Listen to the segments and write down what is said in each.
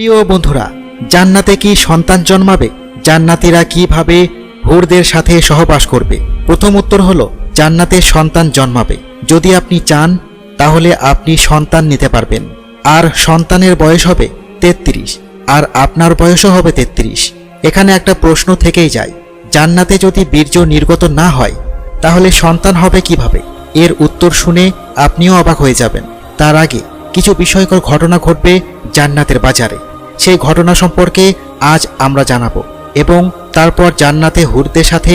প্রিয় বন্ধুরা, জান্নাতে কি সন্তান জন্মাবে? জান্নাতীরা কীভাবে হুরদের সাথে সহবাস করবে? প্রথম উত্তর হলো, জান্নাতে সন্তান জন্মাবে। যদি আপনি চান, তাহলে আপনি সন্তান নিতে পারবেন। আর সন্তানের বয়স হবে তেত্রিশ, আর আপনার বয়সও হবে তেত্রিশ। এখানে একটা প্রশ্ন থেকেই যায়, জান্নাতে যদি বীর্য নির্গত না হয়, তাহলে সন্তান হবে কীভাবে? এর উত্তর শুনে আপনিও অবাক হয়ে যাবেন। তার আগে কিছু বিষয়কর ঘটনা ঘটবে জান্নাতের বাজারে। সেই ঘটনা সম্পর্কে আজ আমরা জানাব এবং তারপর জান্নাতে হুরদের সাথে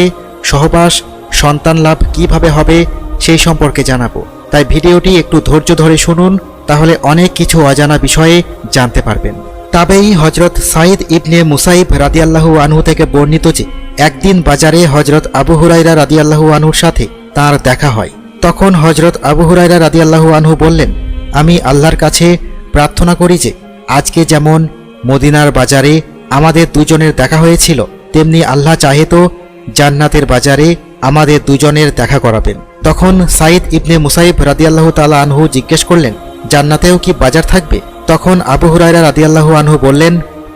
সহবাস, সন্তান লাভ কীভাবে হবে সেই সম্পর্কে জানাব। তাই ভিডিওটি একটু ধৈর্য ধরে শুনুন, তাহলে অনেক কিছু অজানা বিষয়ে জানতে পারবেন। তবেই হজরত সাইদ ইবনে মুসাইব রাদিয়াল্লাহু আনহু থেকে বর্ণিত যে, একদিন বাজারে হজরত আবু হুরাইরা রাদিয়াল্লাহু আনহুর সাথে তার দেখা হয়। তখন হজরত আবু হুরাইরা রাদিয়াল্লাহু আনহু বললেন, আমি আল্লাহর কাছে প্রার্থনা করি যে, আজকে যেমন মদিনার বাজারে আমাদের দুজনের দেখা হয়েছিল, তেমনি আল্লাহ চাহে তো জান্নাতের বাজারে আমাদের দুজনের দেখা করাবেন। তখন সাইদ ইবনে মুসাইব রাদিয়াল্লাহু তালা আনহু জিজ্ঞেস করলেন, জান্নাতেও কি বাজার থাকবে? তখন আবু হুরায়রা রাদিয়াল্লাহু আনহু বললেন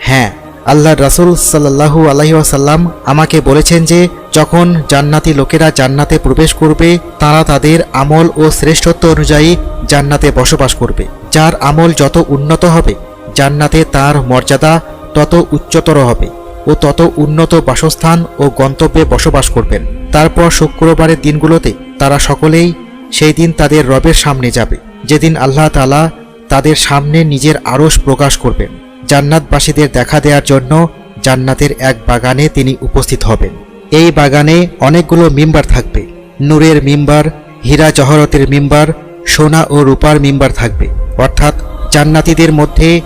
হ্যাঁ আল্লাহ রাসূল সাল্লাল্লাহু আলাইহি ওয়াসাল্লাম আমাকে বলেছেন যে, যখন জান্নাতি লোকেরা জান্নাতে প্রবেশ করবে, তারা তাদের আমল ও শ্রেষ্ঠত্ব অনুযায়ী জান্নাতে বসবাস করবে, যার আমল যত উন্নত হবে জান্নাতে তার মর্যাদা তত উচ্চতর হবে ও তত উন্নত বাসস্থান ও গন্তব্যে বসবাস করবেন। তারপর শুক্রবারের দিনগুলোতে তারা সকলেই সেই দিন তাদের রবের সামনে যাবে। যেদিন আল্লাহ তালা তাদের সামনে নিজের আড়স প্রকাশ করবেন। জান্নাতবাসীদের দেখা দেওয়ার জন্য জান্নাতের এক বাগানে তিনি উপস্থিত হবেন। এই বাগানে অনেকগুলো মিম্বার থাকবে। নূরের মিম্বার, হীরা জহরতের মিম্বার, সোনা ও রূপার মিম্বার থাকবে। অর্থাৎ জান্নাতীদের মধ্যে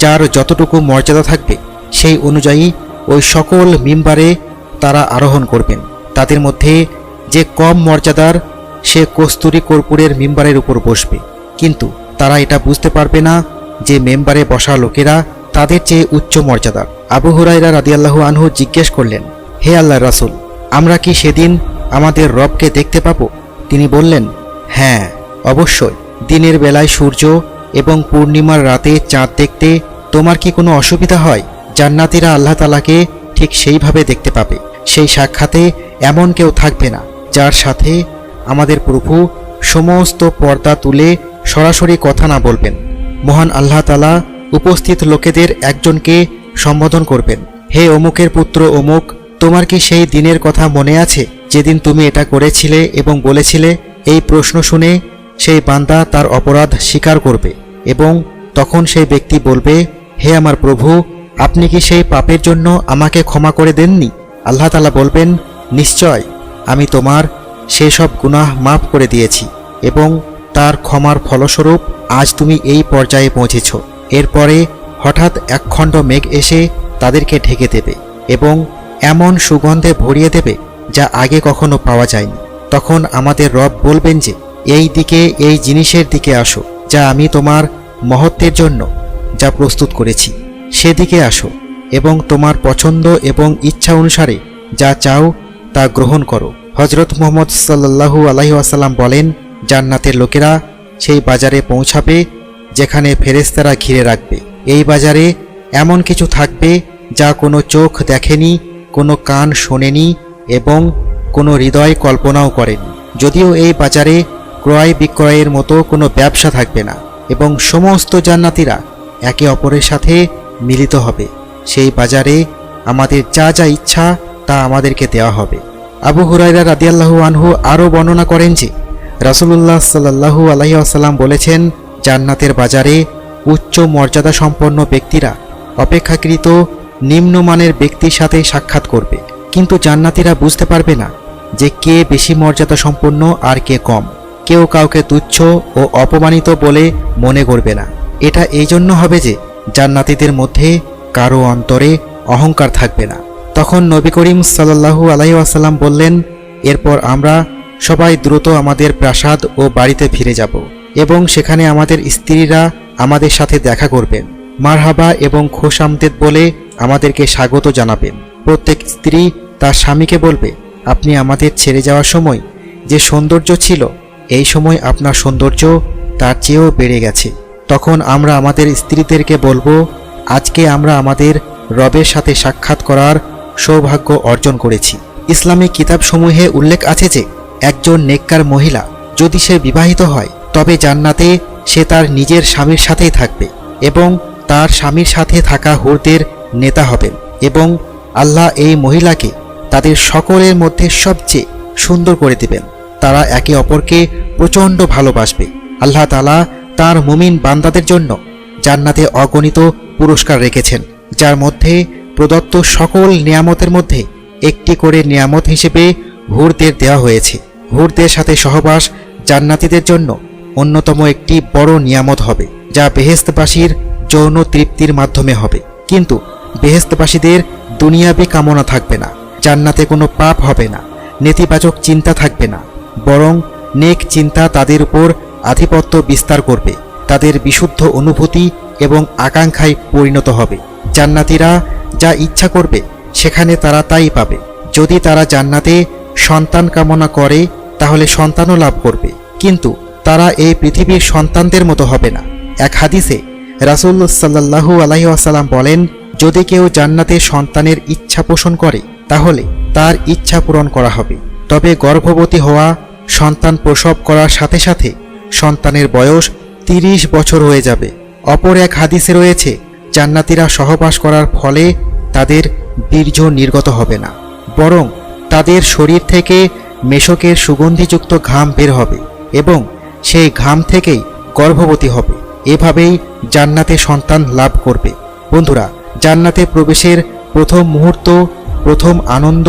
যার যতটুকু মর্যাদা থাকবে, সেই অনুযায়ী ওই সকল মিম্বারে তারা আরোহণ করবেন। তাদের মধ্যে যে কম মর্যাদার, সে কস্তুরী কর্পূরের মেম্বারের উপর বসবে। কিন্তু তারা এটা বুঝতে পারবে না যে মেম্বারে বসা লোকেরা তাদের চেয়ে উচ্চ মর্যাদার আবু হুরাইরা রাদিয়াল্লাহু আনহু জিজ্ঞেস করলেন, হে আল্লাহ রাসুল, আমরা কি সেদিন আমাদের রবকে দেখতে পাবো? তিনি বললেন হ্যাঁ অবশ্যই। দিনের বেলায় সূর্য এবং পূর্ণিমার রাতে চাঁদ দেখতে তোমার কি কোনো অসুবিধা হয়? জান্নাতীরা আল্লাহ তালাকে ঠিক সেইভাবে দেখতে পাবে। সেই সাক্ষাতে এমন কেউ থাকবে না, যার সাথে আমাদের প্রভু সমস্ত পর্দা তুলে সরাসরি কথা না বলবেন। মহান আল্লাহ তালা উপস্থিত লোকেদের একজনকে সম্বোধন করবেন। হে অমুকের পুত্র অমুক, তোমার কি সেই দিনের কথা মনে আছে? যেদিন তুমি এটা করেছিলে এবং বলেছিলে, এই প্রশ্ন শুনে সেই বান্দা তার অপরাধ স্বীকার করবে। এবং তখন সেই ব্যক্তি বলবে, হে আমার প্রভু, আপনি কি সেই পাপের জন্য আমাকে ক্ষমা করে দেননি? আল্লাহ তালা বলবেন, নিশ্চয়, আমি তোমার সেসব গুনাহ মাফ করে দিয়েছি এবং তার ক্ষমার ফলস্বরূপ আজ তুমি এই পর্যায়ে পৌঁছেছ। এরপরে হঠাৎ একখণ্ড মেঘ এসে তাদেরকে ঢেকে দেবে এবং এমন সুগন্ধে ভরিয়ে দেবে যা আগে কখনো পাওয়া যায়নি। তখন আমাদের রব বলবেন যে, এই দিকে এই জিনিসের দিকে আসো। যা আমি তোমার মহত্বের জন্য যা প্রস্তুত করেছি, সেদিকে আসো এবং তোমার পছন্দ এবং ইচ্ছা অনুসারে যা চাও তা গ্রহণ করো। হজরত মোহাম্মদ সাল্লাহু আসাল্লাম বলেন, জান্নাতের লোকেরা সেই বাজারে পৌঁছাবে যেখানে ফেরেস্তারা ঘিরে রাখবে। এই বাজারে এমন কিছু থাকবে যা কোনো চোখ দেখেনি, কোনো কান শোনেনি এবং কোনো হৃদয় কল্পনাও করেনি। যদিও এই বাজারে ক্রয় বিক্রয়ের মতো কোনো ব্যবসা থাকবে না এবং সমস্ত জান্নাতিরা একে অপরের সাথে মিলিত হবে। সেই বাজারে আমাদের যা যা ইচ্ছা তা আমাদেরকে দেওয়া হবে। আবু হুরাইরা রাদিয়াল্লাহু আনহু আরও বর্ণনা করেন যে, রাসুলুল্লাহ সাল্লাহু আলহি আসাল্লাম বলেছেন, জান্নাতের বাজারে উচ্চ মর্যাদা সম্পন্ন ব্যক্তিরা অপেক্ষাকৃত নিম্নমানের ব্যক্তির সাথে সাক্ষাৎ করবে। কিন্তু জান্নাতিরা বুঝতে পারবে না যে কে বেশি মর্যাদা সম্পন্ন আর কে কম। কেউ কাউকে তুচ্ছ ও অপমানিত বলে মনে করবে না। এটা এই জন্য হবে যে, জান্নাতীদের মধ্যে কারও অন্তরে অহংকার থাকবে না। তখন নবী করিম সাল্লাহু আলাইহি আসাল্লাম বললেন, এরপর আমরা সবাই দ্রুত আমাদের প্রাসাদ ও বাড়িতে ফিরে যাব এবং সেখানে আমাদের স্ত্রীরা আমাদের সাথে দেখা করবেন। মারহাবা এবং খোশামদেদ বলে আমাদেরকে স্বাগত জানাবেন। প্রত্যেক স্ত্রী তার স্বামীকে বলবে, আপনি আমাদের ছেড়ে যাওয়ার সময় যে সৌন্দর্য ছিল এই সময় আপনার সৌন্দর্য তার চেয়েও বেড়ে গেছে। তখন আমরা আমাদের স্ত্রীদেরকে বলব, আজকে আমরা আমাদের রবের সাথে সাক্ষাৎ করার সৌভাগ্য অর্জন করেছি। ইসলামী কিতাবসমূহে উল্লেখ আছে যে, একজন নেককার মহিলা যদি সে বিবাহিত হয়, তবে জান্নাতে সে তার নিজের স্বামীর সাথেই থাকবে এবং তার স্বামীর সাথে থাকা হুরদের নেতা হবেন এবং আল্লাহ এই মহিলাকে তাদের সকলের মধ্যে সবচেয়ে সুন্দর করে দিবেন। তারা একে অপরকে প্রচণ্ড ভালোবাসবে। আল্লাহ তালা তার মুমিন বান্দাদের জন্য জান্নাতে অগণিত পুরস্কার রেখেছেন, যার মধ্যে প্রদত্ত সকল নিয়ামতের মধ্যে একটি করে নিয়ামত হিসেবে হুরদের দেওয়া হয়েছে। হুরদের সাথে সহবাস জান্নাতীদের জন্য অন্যতম একটি বড় নিয়ামত হবে, যা বেহেস্তবাসীর যৌন তৃপ্তির মাধ্যমে হবে। কিন্তু বেহেস্তবাসীদের দুনিয়াবি কামনা থাকবে না, জান্নাতে কোনো পাপ হবে না, নেতিবাচক চিন্তা থাকবে না। বরং নেক চিন্তা তাদের উপর আধিপত্য বিস্তার করবে, তাদের বিশুদ্ধ অনুভূতি এবং আকাঙ্ক্ষায় পরিণত হবে। জান্নাতিরা যা ইচ্ছা করবে, সেখানে তারা তাই পাবে। যদি তারা জান্নাতে সন্তান কামনা করে, তাহলে সন্তানও লাভ করবে। কিন্তু তারা এই পৃথিবীর সন্তানদের মতো হবে না। এক হাদিসে রাসুল সাল্লাহু আলাইসাল্লাম বলেন, যদি কেউ জান্নাতে সন্তানের ইচ্ছা পোষণ করে, তাহলে তার ইচ্ছা পূরণ করা হবে। তবে গর্ভবতী হওয়া, সন্তান প্রসব করার সাথে সাথে সন্তানের বয়স তিরিশ বছর হয়ে যাবে। অপর এক হাদিসে রয়েছে, জান্নাতিরা সহবাস করার ফলে তাদের বীর্য নির্গত হবে না, বরং তাদের শরীর থেকে মেশকের সুগন্ধিযুক্ত ঘাম বের হবে এবং সেই ঘাম থেকেই গর্ভবতী হবে। এভাবেই জান্নাতে সন্তান লাভ করবে। বন্ধুরা, জান্নাতে প্রবেশের প্রথম মুহূর্ত, প্রথম আনন্দ,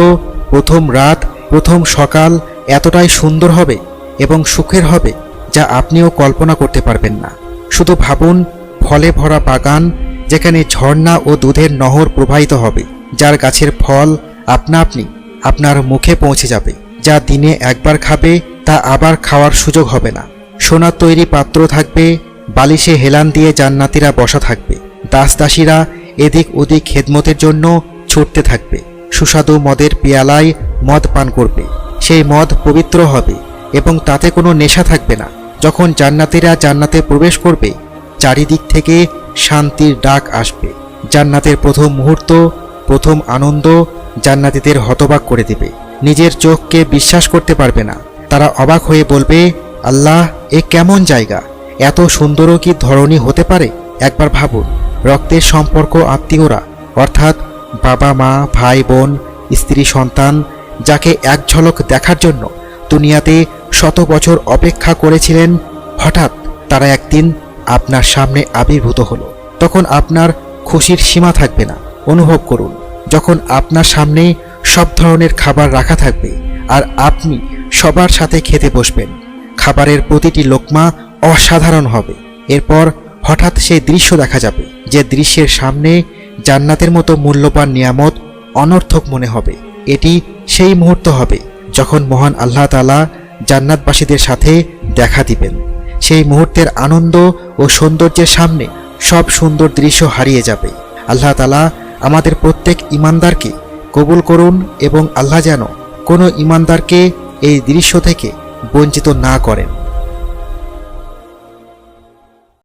প্রথম রাত প্রথম সকাল এতটাই সুন্দর হবে এবং সুখের হবে যা আপনিও কল্পনা করতে পারবেন না। শুধু ভাবুন, ফলে ভরা বাগান যেখানে ঝর্ণা ও দুধের নহর প্রবাহিত হবে, যার গাছের ফল আপনা আপনি আপনার মুখে পৌঁছে যাবে। যা দিনে একবার খাবে, তা আবার খাওয়ার সুযোগ হবে না। সোনার তৈরি পাত্র থাকবে, বালিশে হেলান দিয়ে জান্নাতিরা বসা থাকবে। দাস দাসীরা এদিক ওদিক খেদমতের জন্য ছুটতে থাকবে। সুস্বাদু মদের পেয়ালায় মদ পান করবে। সেই মদ পবিত্র হবে এবং তাতে কোনো নেশা থাকবে না। যখন জান্নাতিরা জান্নাতে প্রবেশ করবে, চারিদিক থেকে শান্তির ডাক আসবে। জান্নাতের প্রথম মুহূর্ত, প্রথম আনন্দ জান্নাতীদের হতবাক করে দিবে। নিজের চোখকে বিশ্বাস করতে পারবে না। তারা অবাক হয়ে বলবে, আল্লাহ, এ কেমন জায়গা? এত সুন্দরও কি ধরনী হতে পারে? একবার ভাবুন, রক্তের সম্পর্ক আত্মীয়রা, অর্থাৎ বাবা মা ভাই বোন স্ত্রী সন্তান যাকে এক ঝলক দেখার জন্য দুনিয়াতে শত বছর অপেক্ষা করেছিলেন, হঠাৎ তারা একদিন আপনার সামনে আবির্ভূত হলো। তখন আপনার খুশির সীমা থাকবে না। অনুভব করুন, যখন আপনার সামনে সব ধরনের খাবার রাখা থাকবে আর আপনি সবার সাথে খেতে বসবেন, খাবারের প্রতিটি লোকমা অসাধারণ হবে। এরপর হঠাৎ সেই দৃশ্য দেখা যাবে, যে দৃশ্যের সামনে জান্নাতের মতো মূল্যবান নিয়ামত অনর্থক মনে হবে। এটি সেই মুহূর্ত হবে যখন মহান আল্লাহ তালা জান্নাতবাসীদের সাথে দেখা দিবেন। সেই মুহূর্তের আনন্দ ও সৌন্দর্যের সামনে সব সুন্দর দৃশ্য হারিয়ে যাবে। আল্লাহ তালা আমাদের প্রত্যেক ইমানদারকে কবুল করুন এবং আল্লাহ যেন কোনো ইমানদারকে এই দৃশ্য থেকে বঞ্চিত না করেন।